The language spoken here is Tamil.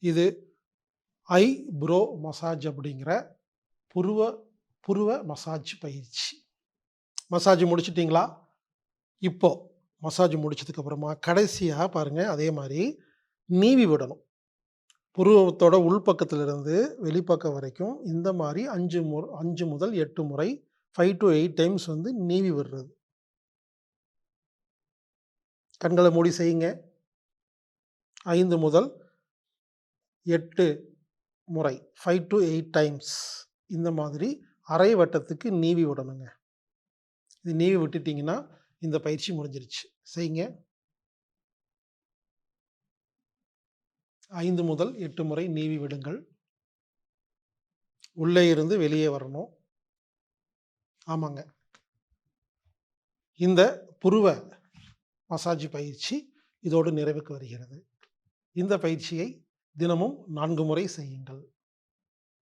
இது ஐ ப்ரோ மசாஜ் அப்படிங்கிற புருவ புருவ மசாஜ் பயிற்சி. மசாஜ் முடிச்சிட்டிங்களா? இப்போ மசாஜ் முடிச்சதுக்கப்புறமா கடைசியாக பாருங்கள் அதே மாதிரி நீவி விடணும். புருவத்தோட உள்பக்கத்திலிருந்து வெளிப்பக்கம் வரைக்கும் இந்த மாதிரி அஞ்சு மு அஞ்சு முதல் எட்டு முறை ஃபைவ் டு எயிட் டைம்ஸ் வந்து நீவி விடுறது. கண்களை மூடி செய்யுங்க. ஐந்து முதல் எட்டு முறை ஃபைவ் டு எயிட் டைம்ஸ் இந்த மாதிரி அரை வட்டத்துக்கு நீவி விடணுங்க. இது நீவி விட்டுட்டிங்கன்னா இந்த பயிற்சி முடிஞ்சிருச்சு. செய்யுங்க. ஐந்து முதல் எட்டு முறை நீவி விடுங்கள். உள்ளே இருந்து வெளியே வரணும். ஆமாங்க. இந்த புருவ மசாஜ் பயிற்சி இதோடு நிறைவுக்கு வருகிறது. இந்த பயிற்சியை தினமும் நான்கு முறை செய்யுங்கள்.